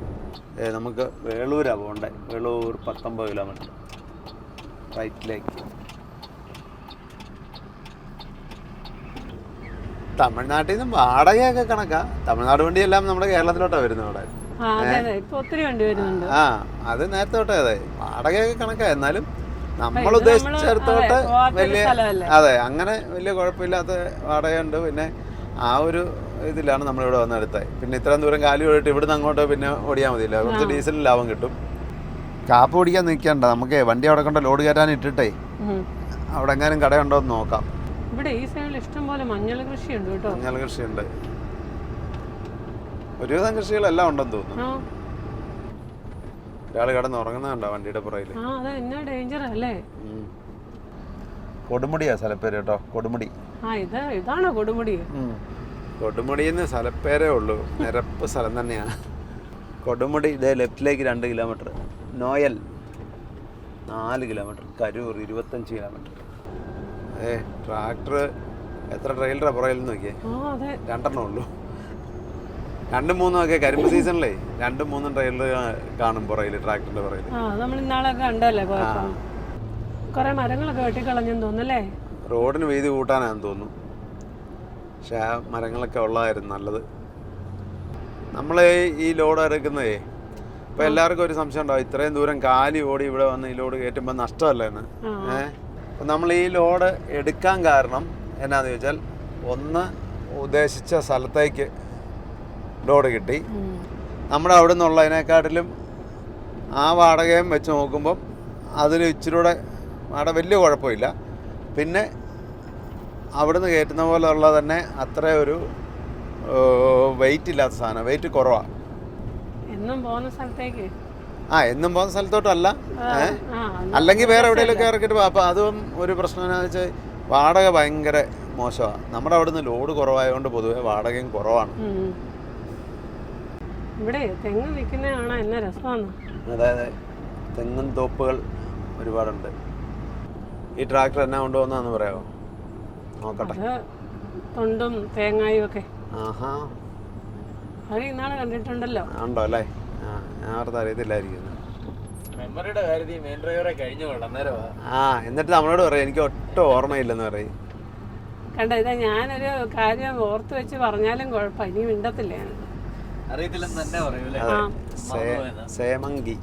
നമുക്ക് വേളൂരാണ് പോകണ്ടേ? വേളൂർ പത്തൊമ്പത് കിലോമീറ്റർ റൈറ്റിലേക്ക് തമിഴ്നാട്ടിൽ നിന്ന് വാടകയൊക്കെ കണക്കാ. തമിഴ്നാട് വണ്ടിയെല്ലാം നമ്മുടെ കേരളത്തിലോട്ടാണ് വരുന്നത് ഇവിടെ വരുന്നുണ്ട്. ആ അത് നേരത്തെ തൊട്ടേ അതെ. വാടകയൊക്കെ കണക്കാ. എന്നാലും നമ്മൾ ഉദ്ദേശിച്ചിടത്തോട്ട് വലിയ? അതെ അങ്ങനെ വലിയ കുഴപ്പമില്ലാത്ത വാടകയുണ്ട്. പിന്നെ ആ ഒരു ഇതിലാണ് നമ്മളിവിടെ വന്നെടുത്തത്. പിന്നെ ഇത്രയും ദൂരം കാലി ഓടിയിട്ട് ഇവിടുന്ന് അങ്ങോട്ട് പിന്നെ ഓടിയാൽ മതിയല്ലോ. കുറച്ച് ഡീസലിന് ലാഭം കിട്ടും. കാപ്പ് ഓടിക്കാൻ നിൽക്കണ്ട. നമുക്ക് വണ്ടി അവിടെ കൊണ്ട് ലോഡ് കയറ്റാൻ ഇട്ടിട്ടേ അവിടെ എങ്ങാനും കടയുണ്ടോ എന്ന് നോക്കാം. ഇവിടെ ഈ സൈഡിൽ ഇഷ്ടം പോലെ മഞ്ഞൾ കൃഷിയുണ്ട് കേട്ടോ. മഞ്ഞൾ കൃഷിയുണ്ട്. ഒരുവിധം കൃഷികളെല്ലാം ഉണ്ടെന്ന് തോന്നുന്നു. ഒരാൾ കിടന്ന് ഉറങ്ങുന്നുണ്ടോ വണ്ടിയുടെ പുറകിൽ ആ അത് എന്നാ ഡേഞ്ചർ അല്ലേ? കൊടുമുടിയാ സ്ഥലപ്പേര് കേട്ടോ കൊടുമുടി. ആ ഇത് ഇതാണോ കൊടുമുടി? കൊടുമുടിന്ന് സ്ഥലപ്പേരേ ഉള്ളൂ നിരപ്പ് സ്ഥലം തന്നെയാണ് കൊടുമുടി ഇതേ ലെഫ്റ്റിലേക്ക് രണ്ട് കിലോമീറ്റർ നോയൽ നാല് കിലോമീറ്റർ കരൂർ ഇരുപത്തഞ്ച് കിലോമീറ്റർ ഏ ട്രാക്ടർ എത്ര ട്രെയിലറാ പുറകിൽ നോക്കിയേ? ആ അതെ. രണ്ടെണ്ണം ഉള്ളൂ. രണ്ടും മൂന്നും ഒക്കെ കരിമ്പ് സീസണിലേ രണ്ടും മൂന്നും ട്രെയിലർ കാണും പുറയിൽ ട്രാക്ടറിന്റെ പുറയിൽ നമ്മൾ ഇന്നാളൊക്കെ കണ്ടല്ലേ കുറെ മരങ്ങളൊക്കെ വെട്ടിക്കളഞ്ഞെന്ന് തോന്നുന്നല്ലേ? റോഡിന് വീതി കൂട്ടാനാന്ന് തോന്നുന്നു. പക്ഷെ ആ മരങ്ങളൊക്കെ ഉള്ളതായിരുന്നു നല്ലത്. നമ്മൾ ഈ ലോഡ് ഇറക്കുന്നതേ ഇപ്പൊ എല്ലാവർക്കും ഒരു സംശയം ഉണ്ടാവും. ഇത്രയും ദൂരം കാലി ഓടി ഇവിടെ വന്ന് ഈ ലോഡ് കയറ്റുമ്പോൾ നഷ്ടമല്ലേ എന്ന്. ഏഹ് അപ്പം നമ്മൾ ഈ ലോഡ് എടുക്കാൻ കാരണം എന്നാന്ന് ചോദിച്ചാൽ ഒന്ന് ഉദ്ദേശിച്ച സ്ഥലത്തേക്ക് ലോഡ് കിട്ടി. നമ്മുടെ അവിടെ നിന്നുള്ളതിനെക്കാട്ടിലും ആ വാടകയും വെച്ച് നോക്കുമ്പം അതിന് ഇച്ചിരൂടെ അവിടെ വലിയ കുഴപ്പമില്ല. പിന്നെ അവിടുന്ന് കയറ്റുന്ന പോലെ ഉള്ള തന്നെ അത്ര ഒരു വെയിറ്റ് ഇല്ലാത്ത സാധനം വെയിറ്റ് കുറവാണ് എന്നും പോകുന്ന സ്ഥലത്തേക്ക്? ആ എന്നും പോകുന്ന സ്ഥലത്തോട്ടല്ല. അല്ലെങ്കിൽ വേറെ എവിടെയെങ്കിലും ഇറക്കിയിട്ട് അപ്പോൾ അതും ഒരു പ്രശ്നം എന്താണെന്ന് വെച്ചാൽ വാടക ഭയങ്കര മോശമാണ് നമ്മുടെ അവിടുന്ന് ലോഡ് കുറവായതുകൊണ്ട് പൊതുവേ വാടകയും കുറവാണ്. ഇവിടെ തെങ്ങ് വിൽക്കുന്ന കാണാൻ എന്നാ രസമാണ്? അതായത് തെങ്ങും തോപ്പുകൾ ഒരുപാടുണ്ട്. ഈ ട്രാക്ടർ എന്നാ കൊണ്ടുപോകുന്നതെന്ന് പറയാമോ? നോക്കട്ടെ. അത് തൊണ്ടും തേങ്ങായും ഒക്കെ. ആഹാ. അത് ഇന്നാളെ കണ്ടിട്ടുണ്ടല്ലോ. ഉണ്ടോ അല്ലേ? ഞാൻ അവർക്ക് അറിയത്തില്ലായിരിക്കും മെമ്മറിയുടെ കാര്യത്തിൽ മെയിൻ ഡ്രൈവറെ കഴിഞ്ഞു ആ എന്നിട്ട് നമ്മളോട് പറയാം എനിക്ക് ഒട്ടും ഓർമ്മയില്ലെന്ന് പറയും. കണ്ടോ ഇതാ ഞാനൊരു കാര്യം ഓർത്ത് വെച്ച് പറഞ്ഞാലും കുഴപ്പമില്ല ഇനി മിണ്ടത്തില്ല ഞാൻ. അറിയത്തില്ലെന്ന് തന്നെ പറയൂലേ സേമങ്കി.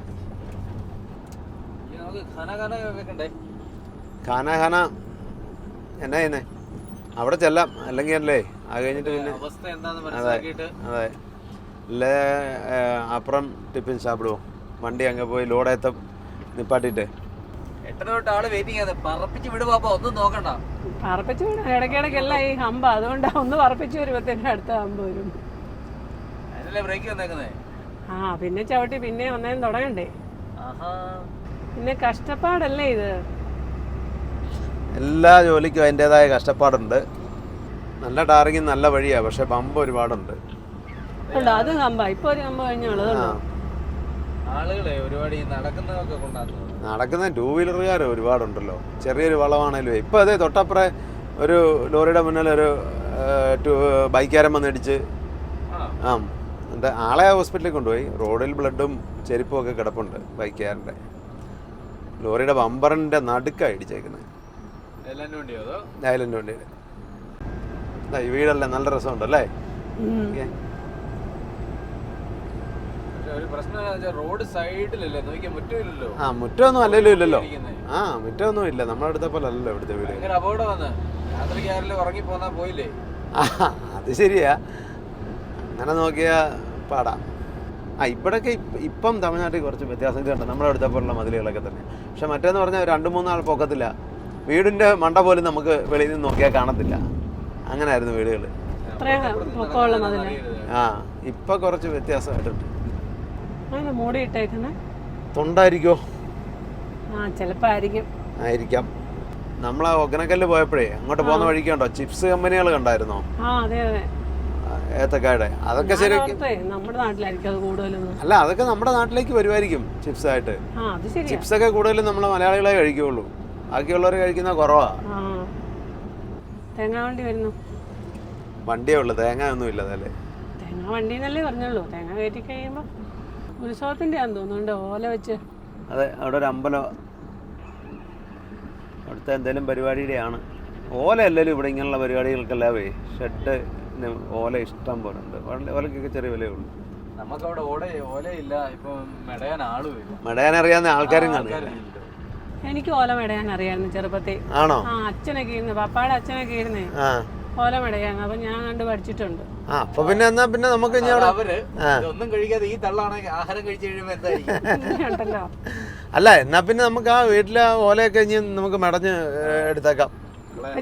ഖന ഖന എന്നാ ചെയ്യുന്നേ? അവിടെ ചെല്ലാം. അല്ലെങ്കിൽ അല്ലേ? അത് കഴിഞ്ഞിട്ട് പിന്നെ അതെ അതെ. അല്ലേ അപ്പുറം ടിഫിൻ സാപ്പിടുവോ വണ്ടി അങ്ങ് പോയി ലോഡായത്തെ നിപ്പാട്ടിട്ട്. എട്ടര തൊട്ട് ആൾ വെയിറ്റിംഗ് ആണ്. പറപ്പിച്ച് വിട് പാപ്പ ഒന്നും നോക്കണ്ട. പറപ്പിച്ച് വിടാം. ഈ ഹമ്പ. അതുകൊണ്ട് ഒന്ന് പറപ്പിച്ച് വരുമ്പോ അടുത്ത ഹമ്പ് വരും. ആ പിന്നെ ചവിട്ടി പിന്നെ ഒന്നേം തുടങ്ങണ്ടേ. ആഹാ. പിന്നെ കഷ്ടപ്പാടല്ലേ ഇത്? എല്ലാ ജോലിക്കും അതിന്റെതായ കഷ്ടപ്പാടുണ്ട്. നല്ല ടാറിങ് നല്ല വഴിയാ പക്ഷെ ബമ്പ് ഒരുപാടുണ്ട്. ഉണ്ടോ? അത് കമ്പാ. ഇപ്പൊ ഒരു ആ. ആളുകളെ ഒരുപാട് നടക്കുന്നതൊക്കെ കൊണ്ടാണ് നടക്കുന്ന ടൂ വീലറുകാർ ഒരുപാടുണ്ടല്ലോ. ചെറിയൊരു വളവാണേലും. ഇപ്പൊ അതെ തൊട്ടപ്പുറേ ഒരു ലോറിയുടെ മുന്നിൽ ഒരു ബൈക്കാരൻ വന്നിടിച്ച്. ആ. ആ ആളെ ഹോസ്പിറ്റലിൽ കൊണ്ടുപോയി. റോഡിൽ ബ്ലഡും ചെരുപ്പും ഒക്കെ കിടപ്പുണ്ട്. ബൈക്കുകാരന്റെ ലോറിയുടെ ബമ്പറിന്റെ നടുക്കാണ് ഇടിച്ചേക്കുന്നത്. ഐലൻഡ് വണ്ടിയിൽ ഈ വീടല്ലേ നല്ല രസമുണ്ട് അല്ലേ? റോഡ് സൈഡിലല്ലേ? നോക്കിയാൽ മുറ്റമില്ലല്ലോ. ആ മുറ്റമൊന്നും അല്ലല്ലോ ഇല്ലല്ലോ. ആ മുറ്റമൊന്നും ഇല്ല. നമ്മളെ അടുത്ത പോലെ അല്ലല്ലോ ഇവിടുത്തെ വീട്. അപകടം വന്ന്. രാത്രിക്ക് ആരെങ്കിലും ഉറങ്ങി പോന്നാ പോയില്ലേ അത് ശരിയാ. അങ്ങനെ നോക്കിയാ പാടാം. ആ ഇവിടെയൊക്കെ ഇപ്പ- തമിഴ്നാട്ടിൽ കുറച്ച് വ്യത്യാസം ഉണ്ട്. നമ്മുടെ അടുത്ത പോലുള്ള മതിലുകളൊക്കെ തന്നെ. പക്ഷെ മറ്റേന്ന് പറഞ്ഞാൽ രണ്ട് മൂന്നാൾ പൊക്കത്തില്ല. വീടിന്റെ മണ്ട പോലും നമുക്ക് വെളിയിൽ നിന്ന് നോക്കിയാൽ കാണത്തില്ല. അങ്ങനെ ആയിരുന്നു വീടുകൾ ആ ഇപ്പം കുറച്ച് വ്യത്യാസമായിട്ടുണ്ട്. തൊണ്ടായിരിക്കോ? ആയിരിക്കും. ആ ഒഗനക്കല്ല് പോയപ്പോഴേ അങ്ങോട്ട് പോകുന്ന വഴിക്കുണ്ടോ ചിപ്സ് കമ്പനികൾ കണ്ടായിരുന്നോ? ഏത്തക്കായുടെ അതൊക്കെ ശരിയാക്കി. നമ്മുടെ നാട്ടിലായിരിക്കും അത് അല്ല അതൊക്കെ നമ്മുടെ നാട്ടിലേക്ക് വരുമായിരിക്കും ചിപ്സ് ആയിട്ട് ചിപ്സ് ഒക്കെ കൂടുതലും നമ്മൾ മലയാളികളെ കഴിക്കുകയുള്ളൂ ബാക്കിയുള്ളവർ കഴിക്കുന്ന കുറവാ. തേങ്ങ വണ്ടി വരുന്നു. വണ്ടിയേ ഉള്ളു തേങ്ങ ഒന്നും ഇല്ല അതല്ലേ തേങ്ങ വണ്ടി എന്നല്ലേ പറഞ്ഞുള്ളൂ. തേങ്ങ കയറ്റി കഴിയുമ്പോൾ ഉത്സവത്തിന്റെ ആണെന്ന് തോന്നുന്നുണ്ട് ഓല വെച്ച്. അതെ അവിടെ ഒരു അമ്പലം. അവിടുത്തെ എന്തെങ്കിലും പരിപാടിയുടെയാണ്. ഓല അല്ലല്ലോ ഇവിടെ ഇങ്ങനെയുള്ള പരിപാടികൾക്കല്ലേ ഷെഡ് ഓല ഇഷ്ടം പോലെ ഉണ്ട്. ഓലക്കൊക്കെ ചെറിയ വിലയേ ഉള്ളൂ. നമുക്ക് അവിടെ ഓട ഓലയില്ല. ഇപ്പം മെടയാൻ ആളും മെടയാൻ അറിയാവുന്ന ആൾക്കാരും കാണില്ല എനിക്ക് ഓല മെടയാൻ അറിയായിരുന്നു ചെറുപ്പത്തിൽ. ആണോ? ആ അച്ഛനൊക്കെ ഇരുന്ന് പപ്പായുടെ അച്ഛനൊക്കെ ഇരുന്നേ ആ. ഓല മെടയാണ് അപ്പൊ ഞാൻ കണ്ട് പഠിച്ചിട്ടുണ്ട്. ആ അപ്പൊ പിന്നെ എന്നാ പിന്നെ നമുക്ക് ഇനി അവിടെ അവർ ഒന്നും കഴിക്കാതെ ഈ തള്ളാണെങ്കിൽ ആഹാരം കഴിച്ചു കഴിയുമ്പോ എന്തായിരിക്കും? ഉണ്ടല്ലോ അല്ല എന്നാ പിന്നെ നമുക്ക് ആ വീട്ടിലെ ഓലയൊക്കെ ഇനി നമുക്ക് മെടഞ്ഞ് എടുത്തേക്കാം.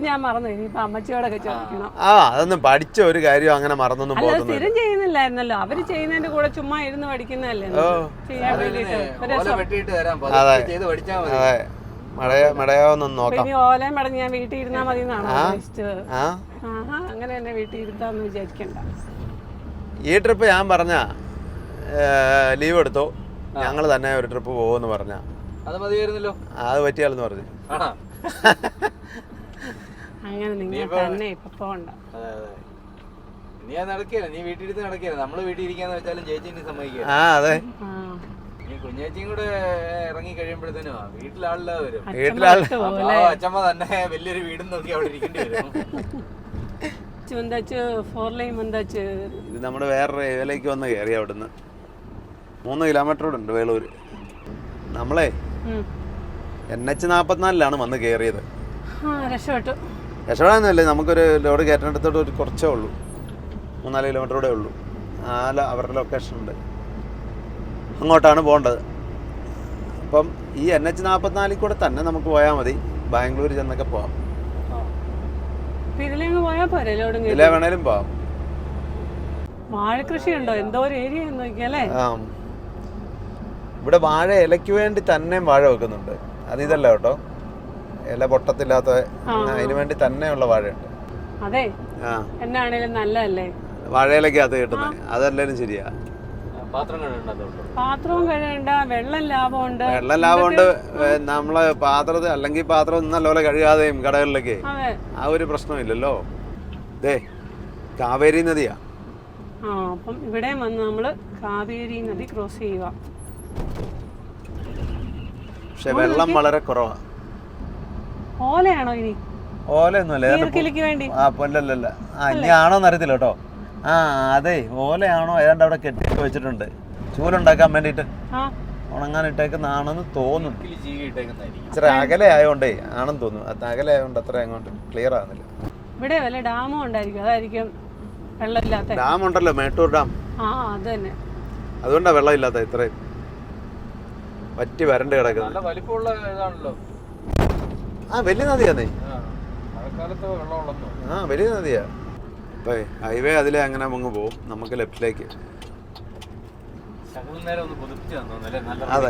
ഞാൻ മറന്നു. ഇനിയിപ്പൊ അമ്മച്ചിയോടൊക്കെ ചോദിക്കണം. ആ അതൊന്നും പഠിച്ച ഒരു കാര്യം അങ്ങനെ മറന്നൊന്നും അല്ല സ്ഥിരം ചെയ്യുന്നില്ലായിരുന്നല്ലോ. അവർ ചെയ്യുന്നതിന്റെ കൂടെ ചുമ്മാ ഇരുന്ന് പഠിക്കുന്നതല്ലേ ഓ. ചെയ്യാൻ വേണ്ടിട്ട് ഒരു രസം. വെട്ടിയിട്ട് തരാം. അതെ. പതുക്കെ ചെയ്ത് പഠിച്ചാ മതി. അതെ. നോക്കാം. ഇനി ഓലയും മടങ്ങി ഞാൻ വീട്ടിൽ ഇരുന്നാ മതി എന്നാണോ ഉദ്ദേശിച്ചത്? ആ? ആഹാ അങ്ങനെ തന്നെ വീട്ടിൽ ഇരുത്താന്ന് വിചാരിക്കണ്ട. ഈ ട്രിപ്പ് ഞാൻ പറഞ്ഞ ലീവ് എടുത്തോ. ഞങ്ങൾ തന്നെ ഒരു ട്രിപ്പ് പോകുമെന്ന് പറഞ്ഞ. അത് മതിയായിരുന്നല്ലോ. അത് പറ്റിയാലെന്ന് പറഞ്ഞു. ആണോ അങ്ങനെ നിങ്ങൾ തന്നെ ഇപ്പൊ പോണ്ട. നീ അത് നടക്കില്ല നീ വീട്ടിലിരുന്ന് നടക്കില്ല നമ്മൾ വീട്ടിൽ ഇരിക്കാന്ന് വെച്ചാലും ചേച്ചി സമ്മതിക്കുക ആ അതെ. നീ കുഞ്ഞേച്ചിയും കൂടെ ഇറങ്ങി കഴിയുമ്പോഴത്തേനും വരും അച്ഛമ്മ തന്നെ വലിയൊരു വീടും നോക്കി അവിടെ ഇരിക്കേണ്ടി വരും. ഇത് നമ്മുടെ വേറൊരു ഏരിയയിലേക്ക് വന്ന് കയറി അവിടുന്ന്. മൂന്ന് കിലോമീറ്റർ ഉണ്ട് വേളൂര്. നമ്മളെ. എൻ എച്ച് നാപ്പത്തിനാലിലാണ് വന്ന് കയറിയത്. ആ രക്ഷപ്പെട്ടു. രക്ഷപ്പെടാനല്ലേ നമുക്കൊരു ലോഡ് കയറ്റേണ്ടത്തോട്ട് ഒരു കുറച്ചേ ഉള്ളൂ. മൂന്നാൽ കിലോമീറ്റർ കൂടെ ഉള്ളൂ. ആ അവരുടെ ലൊക്കേഷൻ ഉണ്ട്. അങ്ങോട്ടാണ് പോകേണ്ടത്. അപ്പം ഈ എൻ എച്ച് നാൽപ്പത്തിനാലിൽ കൂടെ തന്നെ നമുക്ക് പോയാൽ മതി. ബാംഗ്ലൂർ ചെന്നൊക്കെ പോവാം. ഇതിലെ വേണേലും പോവാം. വാഴ കൃഷി ഉണ്ടോ എന്തോ ഒരു ഏരിയ ആ. ഇവിടെ വാഴ ഇലയ്ക്ക് വേണ്ടി തന്നെ വാഴ വെക്കുന്നുണ്ട്. അത് ഇതല്ല കേട്ടോ. ഇല പൊട്ടത്തില്ലാത്ത അതിനു വേണ്ടി തന്നെയുള്ള വാഴയുണ്ട്. അതെ? ആ. എന്നാണേലും നല്ലതല്ലേ? വാഴയിലേക്കകത്ത് കിട്ടുന്നത് അതല്ലേലും ശരിയാ. പാത്രവും കഴുകണ്ട വെള്ളം ലാഭമുണ്ട്. വെള്ളം ലാഭമുണ്ട്. നമ്മളെ പാത്രത്തെ അല്ലെങ്കിൽ പാത്രം നല്ലപോലെ കഴുകാതെയും കടകളിലൊക്കെ. അതെ. ആ ഒരു പ്രശ്നമില്ലല്ലോ. ദേ കാവേരി നദിയാ. ആ അപ്പം ഇവിടെ വന്ന് നമ്മൾ കാവേരി നദി ക്രോസ് ചെയ്യുക. പക്ഷെ വെള്ളം വളരെ കുറവാണ് ഓലയാണോ ഇനി? ഓലയൊന്നുമല്ല വേണ്ടി? ആ പൊല്ലല്ല ആ ഇനി ആണോന്ന് അറിയത്തില്ല കേട്ടോ. ആ അതെ ഓലയാണോ ഏതാണ്ട് അവിടെ കെട്ടി വെച്ചിട്ടുണ്ട്. ചൂലുണ്ടാക്കാൻ വേണ്ടിയിട്ട് ആ. ഉണങ്ങാൻ ഇട്ടേക്കുന്നതാണെന്ന് തോന്നുന്നു ഇച്ചിരി അകലെ ആയതുകൊണ്ടേ ആണെന്ന് തോന്നുന്നു. അകലെ ആയതുകൊണ്ട് അത്ര അങ്ങോട്ട് ക്ലിയർ ആകുന്നില്ല ഇവിടെ വല്ല ഡാമും ഉണ്ടായിരിക്കും. അതായിരിക്കും വെള്ളമില്ലാത്ത. ഡാം ഉണ്ടല്ലോ മേട്ടൂർ ഡാം. ആ അത് തന്നെ. അതുകൊണ്ടാണ് വെള്ളം ഇല്ലാത്ത ഇത്രയും. വറ്റി വരണ്ട് കിടക്കുന്നത്. നല്ല വലിപ്പമുള്ള ഇതാണല്ലോ. ആ വലിയ നദിയാന്നേ. ആ, വലിയ നദിയാ. ഇപ്പൊ ഹൈവേ അതിലെ അങ്ങനെ അങ്ങ് പോവും നമുക്ക് ലെഫ്റ്റിലേക്ക്. നേരം ഒന്ന് പുതുപ്പിച്ച് തന്നു നല്ല അതെ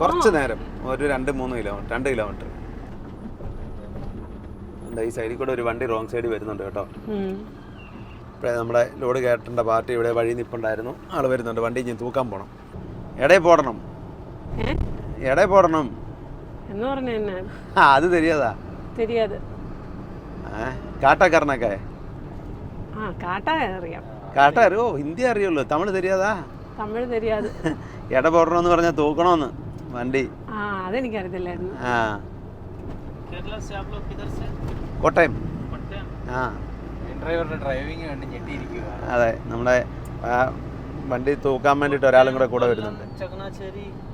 കുറച്ച് നേരം ഒരു രണ്ട് മൂന്ന് കിലോമീറ്റർ രണ്ട് കിലോമീറ്റർ. ഈ സൈഡിൽ കൂടെ ഒരു വണ്ടി റോങ് സൈഡിൽ വരുന്നുണ്ട് കേട്ടോ. ഇപ്പഴേ നമ്മുടെ ലോഡ് കയറ്റേണ്ട പാർട്ടി ഇവിടെ വഴി നിൽപ്പുണ്ടായിരുന്നു ആൾ വരുന്നുണ്ട് വണ്ടി ഇനി തൂക്കാൻ പോണം. ഇടയിൽ പോടണം. എടേ ഇടയിൽ പോടണം. എന്ന് പറഞ്ഞു என்ன ஆ அது കാട്ടാക്കാരനൊക്കെ? ആ കാട്ടാ അറിയാം. കാട്ട അറിയോ? ഹിന്ദി അറിയുള്ളൂ തമിഴ് തരിയാതാ. തമിഴ് തരിയാത്. ഇട പോടണമെന്ന് പറഞ്ഞാൽ വണ്ടി. ആ അതെനിക്കറിയത്തില്ലായിരുന്നു. ആ. കോട്ടയം. ആ. ഡ്രൈവറുടെ ഡ്രൈവിംഗ് കണ്ട് ഞെട്ടിയിരിക്കുക അതെ നമ്മുടെ വണ്ടി തൂക്കാൻ വേണ്ടിയിട്ട് ഒരാളും കൂടെ കൂടെ വരുന്നുണ്ട്.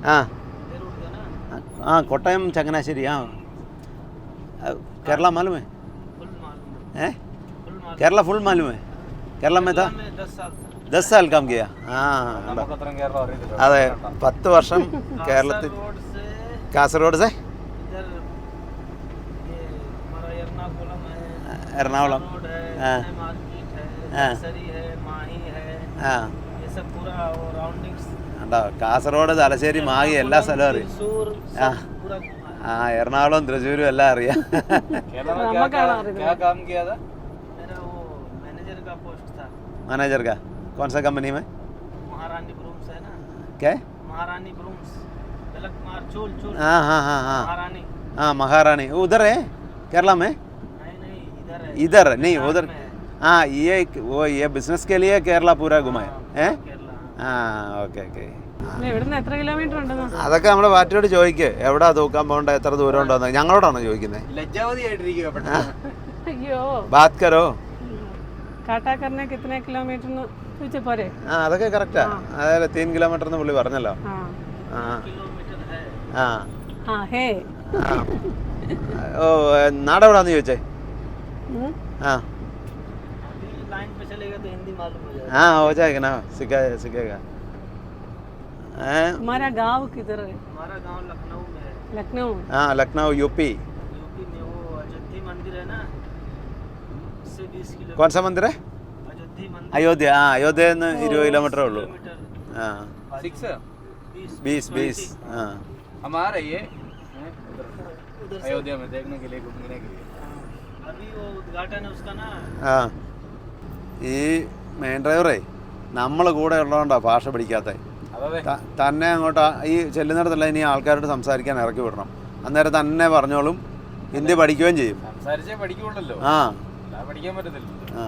ആ. ആ കോട്ടയം ചങ്ങനാശ്ശേരി ആ ആ, കേരള മാലുമേ फुल मालूम ഏ फुल मालूम കേരള ഫുൾ മാലുമേ കേരള में था में दस साल ദസ് സാൽ കാം കിയാ ആ കണ്ടോ. നമുക്ക് അത്രയും കേരളം അറിയത്തില്ല അതെ പത്ത് വർഷം കേരളത്തിൽ रोड से കാസർഗോഡ് സേ इधर ये हमारा एर्नाकुलम है എറണാകുളം रोड है हाँ। नए मार्केट है हाँ। दसरी है माही है ആ ये सब पूरा वो राउंडिंग्स കണ്ടോ കാസർഗോഡ് തലശ്ശേരി മാഹി എല്ലാ സ്ഥലവും അറിയാം सूर हाँ। पूरा घुमा है ആ എറണാകുളം തൃശ്ശൂരും എല്ലാം അറിയാം കേരളം നമുക്കാണ് അറിയുന്നത്. क्या काम किया था मेरा वो मैनेजर का पोस्ट था मैनेजर का कौन सा कंपनी में महारानी ब्रूम्स है ना क्या महारानी ब्रूम्स तिलक कुमार चूल चूल हाँ हाँ हाँ हाँ महारानी हाँ महारानी उधर है केरला में नहीं नहीं इधर है इधर नहीं उधर में है। हाँ ये वो ये बिजनेस के लिए केरला पूरा घुमाए हैं केरला അതൊക്കെ നമ്മുടെ പാറ്റിയോട് ചോദിക്ക്. എവിടാ തൂക്കാൻ പോകണ്ട എത്ര ദൂരം ഉണ്ടോന്ന് ഞങ്ങളോടാണോ ചോദിക്കുന്നത് ബാത് കരോ ആ അതൊക്കെ കറക്റ്റാ. അതായത് തീൻ കിലോമീറ്റർ പുള്ളി പറഞ്ഞല്ലോ. ഓ നാടെവിടാന്ന് ചോദിച്ചേ? ആ. हाँ हो जाएगा ना सीखेगा सीखेगा हमारा गांव किधर है हमारा गांव लखनऊ में है लखनऊ हाँ लखनऊ यूपी यूपी में वो अयोध्या मंदिर है ना उससे बीस किलो कौन सा मंदिर है అయోధ్య అయోధ్య ఇరవై కిలోమీటర్ వాళ్ళు సిక్స్ बीस बीस हाँ हम आ रही है अयोध्या में देखने के लिए घूमने के लिए अभी वो उद्घाटन है उसका ना हाँ ये മെയിൻ ഡ്രൈവറേ നമ്മൾ കൂടെ ഉള്ളതുകൊണ്ടാണ് ഭാഷ പഠിക്കാത്ത തന്നെ അങ്ങോട്ട് ഈ ചെല്ലുന്നിടത്തുള്ള ഇനി ആൾക്കാരോട് സംസാരിക്കാൻ ഇറക്കി വിടണം. അന്നേരം തന്നെ പറഞ്ഞോളും ഹിന്ദി പഠിക്കുകയും ചെയ്യും. ആ. പഠിക്കാൻ പറ്റത്തില്ല ആ.